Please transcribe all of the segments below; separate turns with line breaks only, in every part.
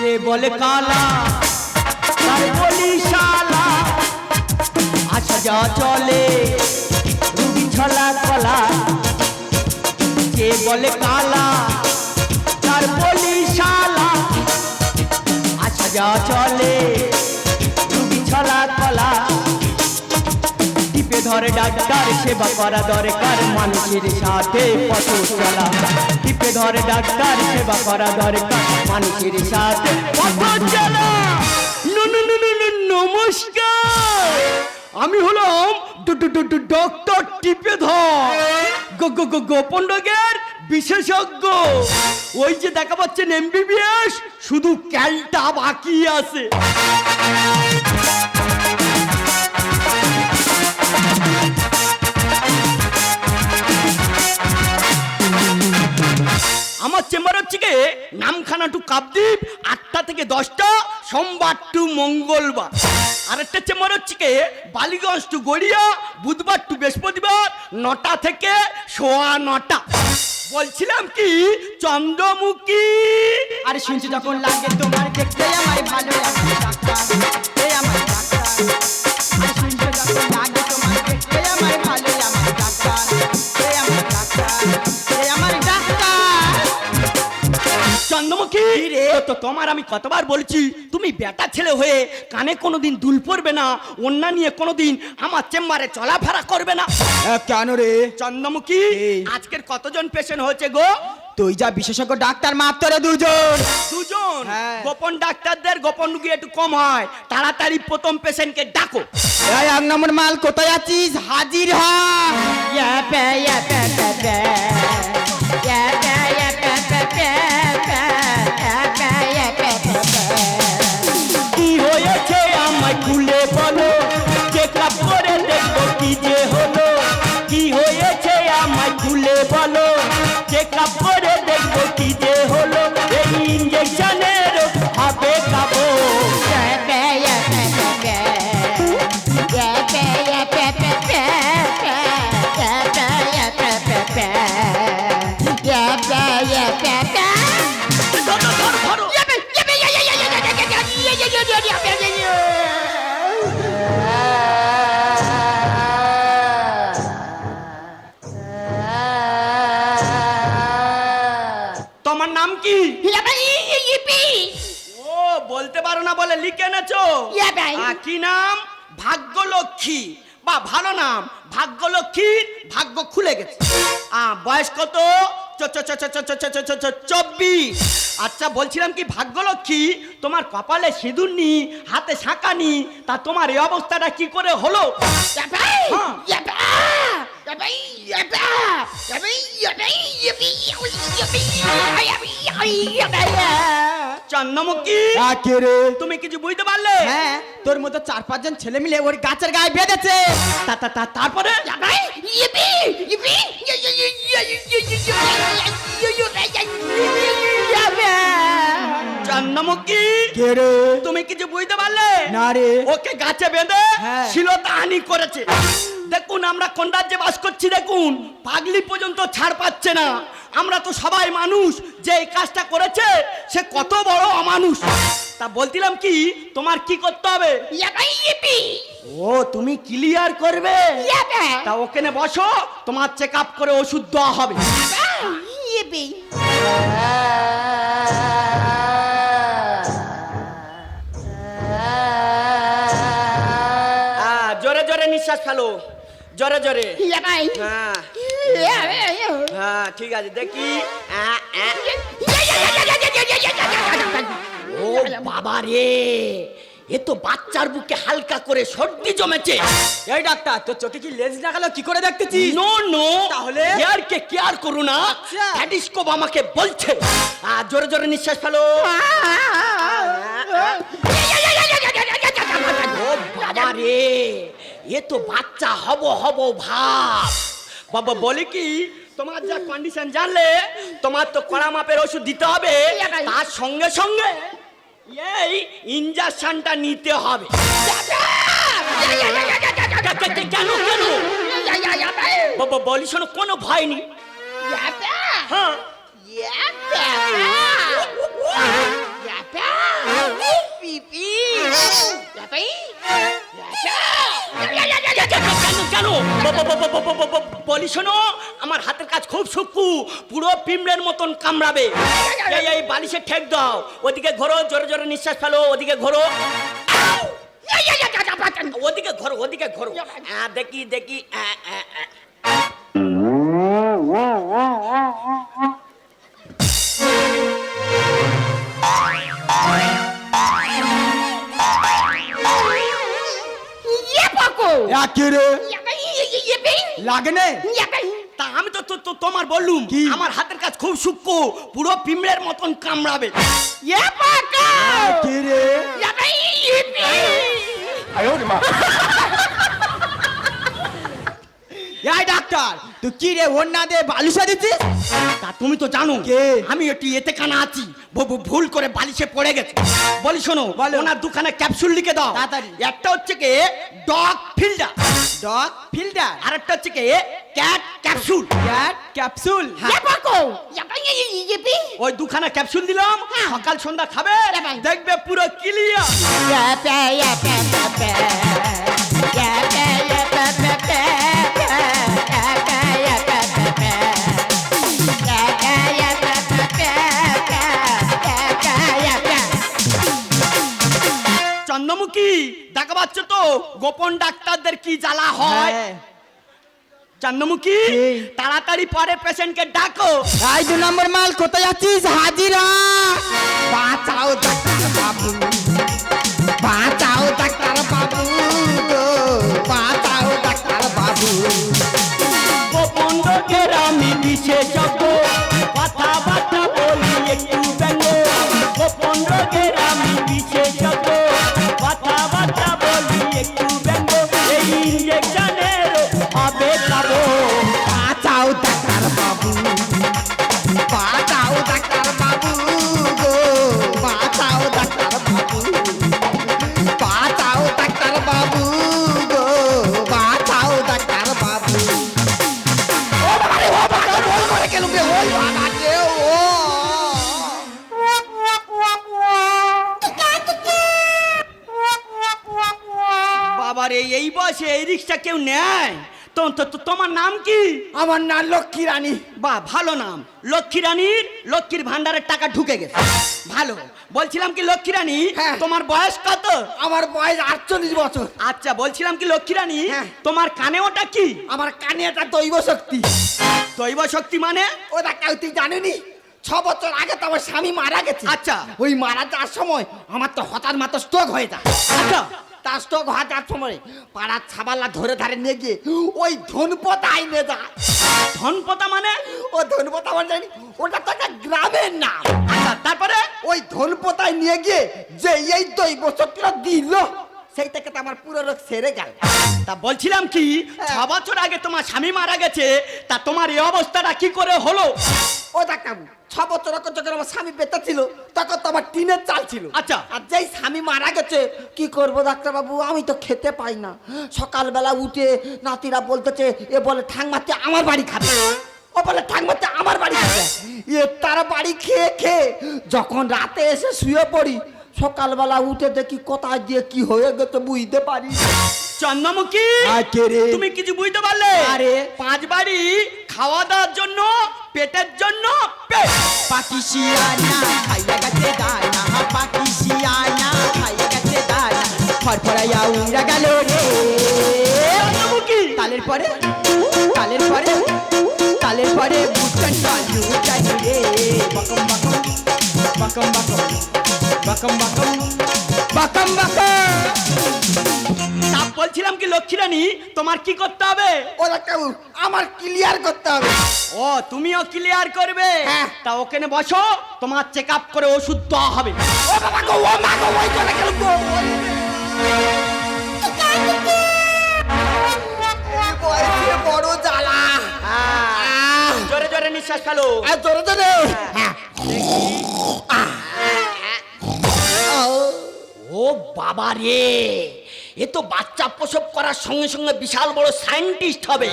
যে বলে কালা, তার বলি শালা। আসা যা চলে রুবি ছলা কলা। যে বলে কালা, তার বলি শালা। আসা যা চলে রুবি ছলা কলা। টিপে ধরে ডাক্তার, সেবা করা দরকার মানুষের সাথে পথ চলা। টিপে ধরে ডাক্তার, সেবা করা দরকার মানুষের সাথে পথ চলা। নমস্কার। আমি হলাম ডক্টর টিপে ধর। গোপন রোগের বিশেষজ্ঞ। ওই যে দেখা পাচ্ছেন এমবিবিএস, শুধু ক্যালটা বাকি আছে। আমার চেম্বার হচ্ছে কি নামখানা টু কাপদ্বীপ, আটটা থেকে দশটা, সোমবার টু মঙ্গলবার। আরেকটা চেম্বার হচ্ছে কি বালিগঞ্জ টু গড়িয়া, বুধবার টু বৃহস্পতিবার, নটা থেকে সোয়া নটা। বলছিলাম কি, চন্দ্রমুখী।
আরে শুনছি, যখন লাগে তোমার দেখতে আমার ভালো লাগে আমার
চন্দ্রমুখী। তো তোমার আমি কতবার বলছি তুমি বেটা ছেলে হয়ে কানে কোনোদিন দুল পড়বে না অন্য নিয়ে কোনোদিন আমার চেম্বারে চলাফেরা করবে না।
কেন রে?
চন্দ্রমুখী আজকের কতজন পেশেন্ট হয়েছে গো?
তুই যা বিশেষজ্ঞ ডাক্তার মাত্র দুজন।
দুজন?
হ্যাঁ।
গোপন ডাক্তারদের গোপন রুগী একটু কম হয়। তাড়াতাড়ি প্রথম পেশেন্টকে ডাকো।
এই এক নম্বর মাল কোথায় আছিস? হাজির
প্যা প্যা কি ও বলতে পারো না বলে লিখে নেছো কি নাম? ভাগ্যলক্ষ্মী। বা ভালো নাম। ভাগ্যলক্ষ্মীর ভাগ্য খুলে গেছে। বয়স কত? চব্বিশ। আচ্ছা বলছিলাম কি ভাগ্যলক্ষ্মী তোমার কপালে সিঁদুর নি হাতে শাঁকা নি তা তোমার এই অবস্থাটা কি করে হলো? চন্দ্রমুখী তুমি কিছু বুঝতে পারলে?
হ্যাঁ তোর মতো চার পাঁচজন ছেলে মিলে ওর গাছের গায়ে বেঁধেছে
তারপরে? চন্দ্রমুখী
কে
তুমি কিছু বুঝতে পারলে?
না রে।
ওকে গাছে বেঁধে
হ্যাঁ।
শিলতাহানি করেছে। দেখুন আমরা কোন রাজ্যে বাস করছি দেখুন। পাগলি পর্যন্ত ছাড় পাচ্ছে না। আমরা তো সবাই মানুষ। যে এই কাজটা করেছে সে কত বড় অমানুষ। তা বলছিলাম কি তোমার কি করতে হবে? ও তুমি ক্লিয়ার করবে? তা ওখানে বসো তোমার চেক আপ করে ওষুধ দেওয়া হবে। নিঃশ্বাস ফেলো জোরে জোরে হ্যাঁ হ্যাঁ ঠিক আছে দেখি। ও বাবা রে এ তো বাচ্চার বুকে হালকা করে সর্দি জমেছে
এই ডাক্তার তোর চোখে কি লেন্স লাগালো কি করে দেখতেছিস
নো নো
তাহলে?
কেয়ার কে কেয়ার করু না
আচ্ছা।
স্ট্যাটিস্কোপ আমাকে বলছে আর জোরে জোরে নিঃশ্বাস ফেলো ও বাবা রে এ তো বাচ্চা হব হব ভাব। বাবা বলে কি তোমার যা কন্ডিশন জানলে তোমার তো কড়া মাপের ওষুধ দিতে হবে। তার সঙ্গে সঙ্গে এই ইনজেকশনটা নিতে হবে। কেন কেন? বাবা বলি শোনো কোনো ভয় নেই। হ্যাঁ। yeah ব- বলি শোনো আমার হাতের কাজ খুব সূক্ষ্ম পুরো পিমড়ের মতন কামড়াবে। এই বালিশে ঠেক দাও। ওদিকে ঘোরো, জোরে জোরে নিঃশ্বাস ফেলো, ওদিকে ঘোরো। ওদিকে ঘোরো ওদিকে ঘোরো। দেখি দেখি আমি তো তোমার বললুম আমার হাতের কাজ খুব সূক্ষ্ম পুরো পিমড়ের মতন কামড়াবে।
ডাক্তার তুই কি রে ওর না দে বালুসা দিতিস
তা তুমি তো জানো আমি একটি এতে কানা আছি। ভু- ভুল করে বালিশে পড়ে গেছে। বলি শোনো
বলো।
ওনার দুখানে ক্যাপসুল লিখে দাও।
তাড়াতাড়ি।
একটা হচ্ছে কি ডগ ফিল্ডার
ডগ ফিল্ডার
আর একটা হচ্ছে কি ক্যাট ক্যাপসুল
ক্যাট ক্যাপসুল
ওই দুখানা ক্যাপসুল দিলাম সকাল সন্ধ্যা খাবে দেখবে পুরো ক্লিয়ার পাচ্ছ তো? গোপন ডাক্তারদের কি জ্বালা হয়?
হ্যাঁ।
চন্দ্রমুখী তাড়াতাড়ি পরে পেশেন্টকে ডাকো।
এই দু নম্বর মাল কোথায় যাচ্ছিস? হাজিরা। বাঁচাও ডাক্তার বাবু। বাঁচাও।
রিক্সা কেউ নেয়? তোমার নাম কি?
আমার নাম লক্ষ্মী রানী।
বা ভালো নাম। লক্ষ্মী রানীর লক্ষ্মীর ভান্ডারের টাকা ঢুকে গেছে। ভালো। বলছিলাম কি লক্ষ্মী রানী
হ্যাঁ।
তোমার বয়স কত?
আমার বয়স আটচল্লিশ বছর।
আচ্ছা বলছিলাম কি লক্ষ্মী রানী
হ্যাঁ।
তোমার কানে ওটা কি?
আমার কানে একটা দৈব শক্তি।
দৈব শক্তি মানে?
ওটা কেউ তুই জানেনি? ছ বছর আগে তো আমার স্বামী মারা গেছে।
আচ্ছা।
ওই মারা যাওয়ার সময় আমার তো হঠাৎ মাত্র স্ট্রোক হয়ে যায়।
আচ্ছা।
তার স্টক যাওয়ার সময় পাড়ার ছাবাল্লা ধরে ধারে নিয়ে গিয়ে ওই ধনপতা আইনে যায়।
ধনপতা মানে?
ও ধনপতা মানে জানি ওটা তো একটা গ্রামের নাম।
আচ্ছা তারপরে?
ওই ধনপতায় নিয়ে গিয়ে যে এই তো এই শক্তিটা দিল। সেই থেকে তো আমার পুরো রোগ সেরে গেল।
তা বলছিলাম কি
হ্যাঁ।
ছ বছর আগে তোমার স্বামী মারা গেছে তা তোমার এই অবস্থাটা কি করে হলো?
ও ডাক্তারবাবু ছ বছর আগে যখন আমার স্বামী বেঁচে ছিল তখন তো আমার টিনের চাল ছিল।
আচ্ছা।
আর যেই স্বামী মারা গেছে কি করব ডাক্তারবাবু আমি তো খেতে পাই না। সকালবেলা উঠে নাতিরা বলতেছে এ বলে ঠাংমাতে আমার বাড়ি খাবে। ও বলে ঠাংমাতে আমার বাড়ি খাবে। এ তার বাড়ি খেয়ে খেয়ে যখন রাতে এসে শুয়ে পড়ি সকালবেলা উঠে দেখি কোথায় দিয়ে কি হয়ে গেছে বুঝতে পারি
চন্দ্রমুখী
রে?
তুমি কিছু বুঝতে পারলে?
আরে।
পাঁচ বাড়ি খাওয়া দাওয়ার জন্য পেটের জন্য
পাখি শিয়ানা খাইয়া গেছে দানা পাখি শিয়ানা খাইয়া গেছে দানা ফরফরাইয়া উড়া গেল রে। তালের পরে? তালের পরে? তালের পরে রে। বকম বকম বকম বকম। বকম বকম বকম বকম।
তা বলছিলাম কি লক্ষ্মী রানী তোমার কি করতে হবে?
ওরা কেউ আমার ক্লিয়ার করতে হবে।
ও তুমিও ক্লিয়ার করবে।
হ্যাঁ।
তা ওখানে বসো তোমার চেক আপ করে ওষুধ দেওয়া হবে।
ও বাবা গো ও মা গো ওই চলে গেল গো বয়সে বড় জ্বালা। আহ,
জোরে জোরে নিঃশ্বাস ফেলো।
আর জোরে জোরে। হ্যাঁ।
বাবা রে এ তো বাচ্চা প্রসব করার সঙ্গে সঙ্গে বিশাল বড় সায়েন্টিস্ট হবে।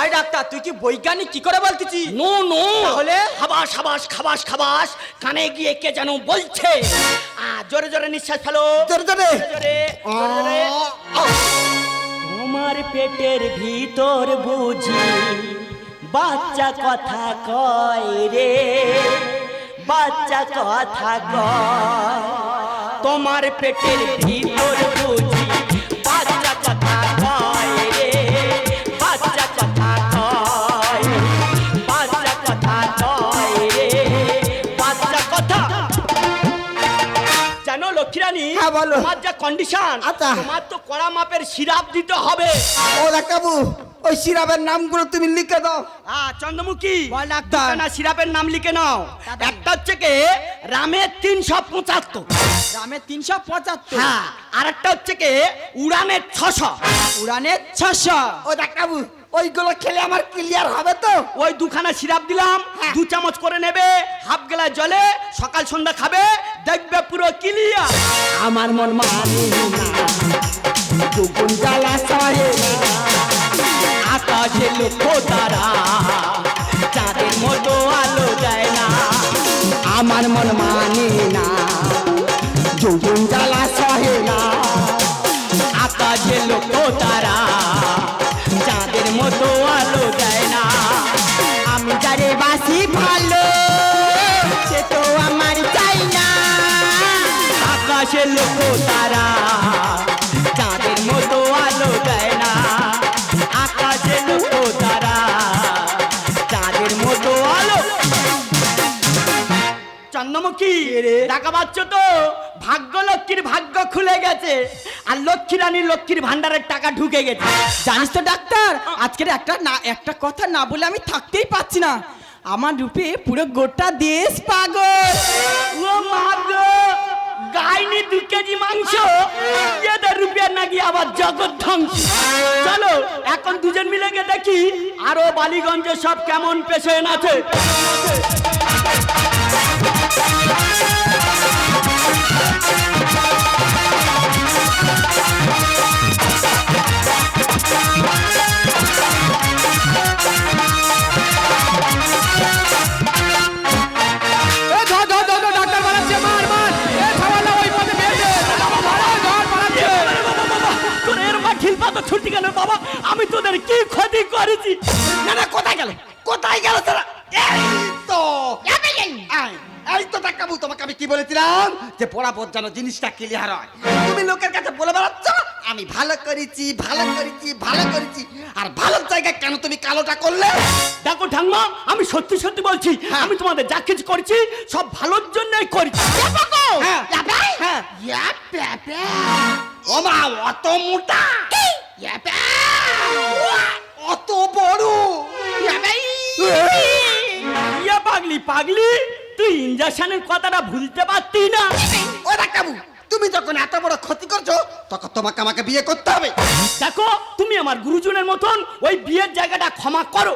এই ডাক্তার তুই কি বৈজ্ঞানিক? কি করে বলতেছিস?
নো নো
তাহলে?
খাবাস খাবাস খাবাস খাবাস কানে গিয়ে কে যেন বলছে। আ, জোরে জোরে নিঃশ্বাস ফেলো।
জোরে জোরে।
জোরে জোরে, তোমার পেটের ভিতর বুঝি বাচ্চা কথা কয় রে বাচ্চা কথা কয়। তোমার পেটের ভিতর বুঝি বাচ্চা কথা কয় রে বাচ্চা কথা কয় বাচ্চা কথা কয় রে বাচ্চা কথা জানো লক্ষ্মীরানী
হ্যাঁ, বলো।
তোমার যা কন্ডিশন
আচ্ছা।
তোমার তো কড়া মাপের সিরাপ দিতে হবে
ও কাবু ওই সিরাপের নামগুলো তুমি লিখে দাও।
আ চন্দ্রমুখী।
ডাক্তার।
দুখানা সিরাপের নাম লিখে নাও। একটা হচ্ছে কি? রামের তিনশো পঁচাত্তর।
রামের তিনশো পঁচাত্তর?
হ্যাঁ আর একটা হচ্ছে কি? উড়ানের ছশো।
উড়ানের ছশো।
ও কাবু ওইগুলো খেলে আমার ক্লিয়ার হবে তো?
ওই দুখানা সিরাপ দিলাম
হ্যাঁ।
দু চামচ করে নেবে হাফ গেলা জলে সকাল সন্ধ্যা খাবে দেখবে পুরো ক্লিয়ার
আমার মন মানে না। জ্বালা সহে না।
আকাশে লক্ষ তারা চাঁদের মতো আলো দেয় না।
আমার মন মানে না দুগুণ জ্বালা সহে না।
আকাশে লক্ষ তারা চাঁদের মতো আলো দেয় না।
আমি যারে বাসি ভালো, সে তো আমার চাই না।
আকাশে লক্ষ তারা টাকা পাচ্ছ তো? ভাগ্য লক্ষ্মীর ভাগ্য খুলে গেছে। আর লক্ষ্মী রানীর লক্ষ্মীর ভান্ডারের টাকা ঢুকে গেছে।
জানিস তো ডাক্তার আজকের একটা না একটা কথা না বলে আমি থাকতেই পাচ্ছি না। আমার রূপে পুরো গোটা দেশ পাগল।
ও মা গো গাইনি দু কেজি মাংস? এদের রুপিয়া নাকি আবার জগৎ ধ্বংস। চলো এখন দুজন মিলে গিয়ে দেখি আরও বালিগঞ্জে সব কেমন পেশেন্ট আছে ছুটি গেল বাবা আমি তোদের কি ক্ষতি করেছি?
না না কোথায় গেল? কোথায় গেল তারা? এই তো। এই, তো কাবু তোমাকে আমি কি বলেছিলাম? যে পড়াপর যেন জিনিসটা ক্লিয়ার হয়। তুমি লোকের কাছে বলে বেড়াচ্ছ আমি ভালো করেছি ভালো করেছি ভালো করেছি। আর ভালো জায়গায় কেন তুমি কালোটা করলে?
দেখো ঠাংমা আমি সত্যি সত্যি বলছি
হ্যাঁ।
আমি তোমাদের যা কিছু করেছি সব ভালোর জন্যই করেছি।
হ্যাঁ। হ্যাঁ। ও মা অত মোটা? অত বড়?
পাগলি পাগলি। তুই ইঞ্জেকশনের কথাটা ভুলতে পারতি না।
ও কাবু তুমি যখন এত বড় ক্ষতি করছ তখন তোমাকে আমাকে বিয়ে করতে হবে।
দেখো তুমি আমার গুরুজনের মতন ওই বিয়ের জায়গাটা ক্ষমা করো।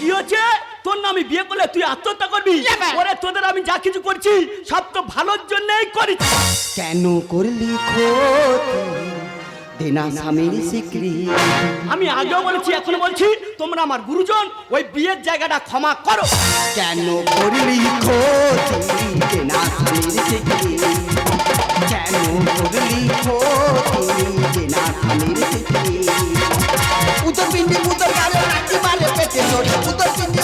কি হচ্ছে তোর না আমি বিয়ে করলে তুই আত্মহত্যা করবি? ওরে তোদের আমি যা কিছু করছি সব তো ভালোর জন্যই করেছি।
কেন করলি ক্ষতি? দেনা স্বামীর স্বীকৃতি
আমি আগেও বলেছি এখনও বলছি তোমরা আমার গুরুজন ওই বিয়ের জায়গাটা ক্ষমা করো।
কেন করলি ক্ষতি দেনা স্বামীর স্বীকৃতি কেন করলি ক্ষতি দেনা স্বামীর স্বীকৃতি উদর পিন্ডি উদর গালে লাঠি মারে পেটে লোট উদর পিন্ডি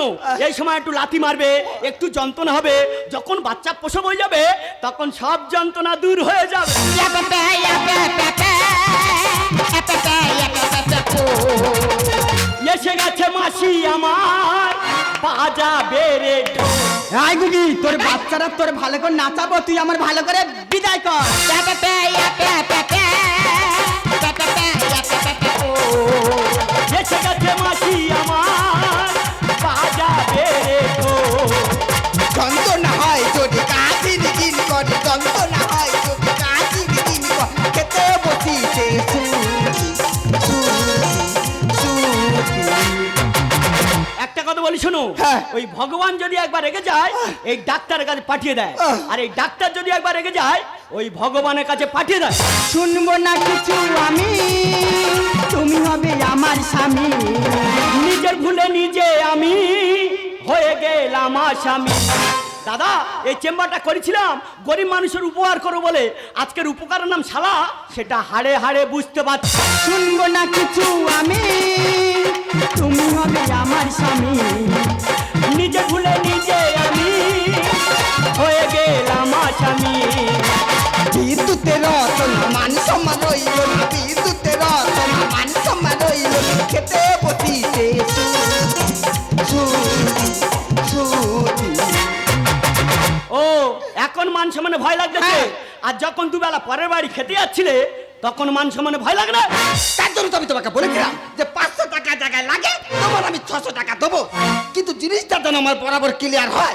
শোনো এই সময় একটু লাথি মারবে একটু যন্ত্রণা হবে। যখন বাচ্চা প্রসব হয়ে যাবে তখন সব যন্ত্রণা দূর হয়ে যাবে। এসে গেছে মাসি আমার বাজা বেড়ে
আই গুগি তোর বাচ্চারা তোর ভালো করে নাচাবো তুই আমার ভালো করে বিদায় কর।
এসে গেছে মাসি আমার
যন্ত্রণা হয় যদি কাশির দিন করে যন্ত্রণা হয় যদি কাশির দিন করে। খেতে বসিতে
একটা কথা বলি শোনো
হ্যাঁ।
ওই ভগবান যদি একবার রেগে যায় এই ডাক্তারের কাছে পাঠিয়ে দেয়।
আহ।
আর এই ডাক্তার যদি একবার রেগে যায় ওই ভগবানের কাছে পাঠিয়ে দেয়।
শুনব না কিছু আমি তুমি হবে আমার স্বামী।
নিজের ভুলে নিজে আমি। হয়ে গেলাম আসামি। দাদা এই চেম্বারটা করেছিলাম গরিব মানুষের উপকার করো বলে। আজকের উপকারের নাম শালা সেটা হাড়ে হাড়ে বুঝতে পারছি।
শুনব না কিছু আমি তুমি হবে আমার স্বামী।
নিজে ভুলে নিজে আমি হয়ে গেলাম আসামি।
বিদ্যুতের মান সম্মান রইল বিদ্যুতের মান সম্মান রইল খেতে বসিতে
এখন মান সমানে ভয় লাগতেছে
হ্যাঁ।
আর যখন দুবেলা পরের বাড়ি খেতে যাচ্ছিলে তখন মান সমানে ভয় লাগে না
তার জন্য তো আমি তোমাকে বলেছিলাম যে পাঁচশো টাকা জায়গায় লাগে তোমার আমি ছশো টাকা দেবো কিন্তু জিনিসটা যেন আমার বরাবর ক্লিয়ার হয়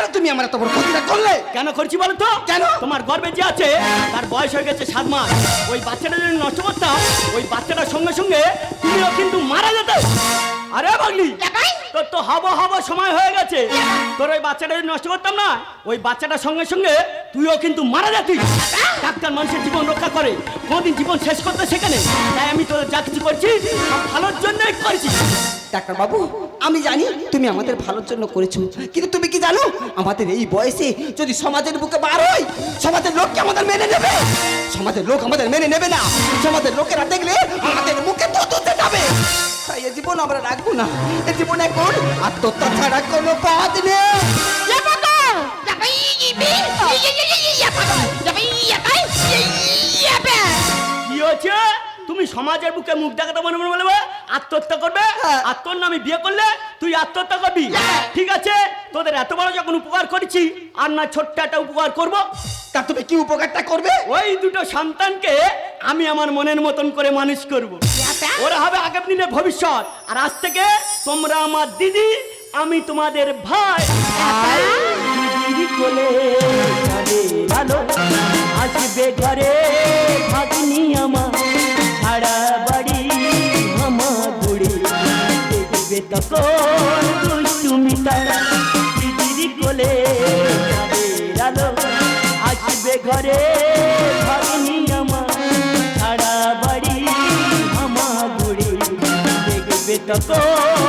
কেন তুমি আমার এত বড় ক্ষতিটা করলে?
কেন করছি বলো তো
কেন?
তোমার গর্বে যে আছে তার বয়স হয়ে গেছে সাত মাস। ওই বাচ্চাটা যদি নষ্ট করতাম ওই বাচ্চাটার সঙ্গে সঙ্গে তুমিও কিন্তু মারা যেতে। আরে বাগলি তোর তো হব হব সময় হয়ে গেছে। তোর ওই বাচ্চাটা যদি নষ্ট করতাম না ওই বাচ্চাটার সঙ্গে সঙ্গে তুইও কিন্তু মারা যেতি। ডাক্তার মানুষের জীবন রক্ষা করে কোনদিন জীবন শেষ করতে সেখানে তাই আমি তোদের যা কিছু করছি ভালোর জন্যই করছি।
ডাক্তার বাবু আমি জানি তুমি আমাদের ভালোর জন্য করেছ কিন্তু তুমি কি জানো? আমাদের এই বয়সে যদি সমাজের বুকে বার হই সমাজের লোককে আমাদের মেনে নেবে সমাজের লোক আমাদের মেনে নেবে না সমাজের লোকেরা দেখলে আমাদের মুখে ধুতে যাবে তাই এ জীবন আমরা রাখব না এ জীবন এখন আত্মহত্যা ছাড়া কোনো পথ নেই
কি হচ্ছে তুমি সমাজের বুকে মুখ দেখাতে মনে মনে বলবে আত্মহত্যা করবে?
হ্যাঁ।
আর তোর নামে বিয়ে করলে তুই আত্মহত্যা করবি? ঠিক আছে তোদের এত বড় যখন উপকার করেছি আর না ছোট্ট একটা উপকার করব।
তা তুমি কি উপকারটা করবে?
ওই দুটো সন্তানকে আমি আমার মনের মতন করে মানুষ করব। ওরা হবে আগের দিনের ভবিষ্যৎ। আর আজ থেকে তোমরা আমার দিদি আমি তোমাদের ভাই। দিদির কোলে আসবে ঘরে ভাগ্নি আমার তখন দুষ্টুমি তারা দিদির কোলে আলো, আসবে ঘরে ভাগ্নি আমার সারা বাড়ি, আমার বুড়ি দেখবে তখন।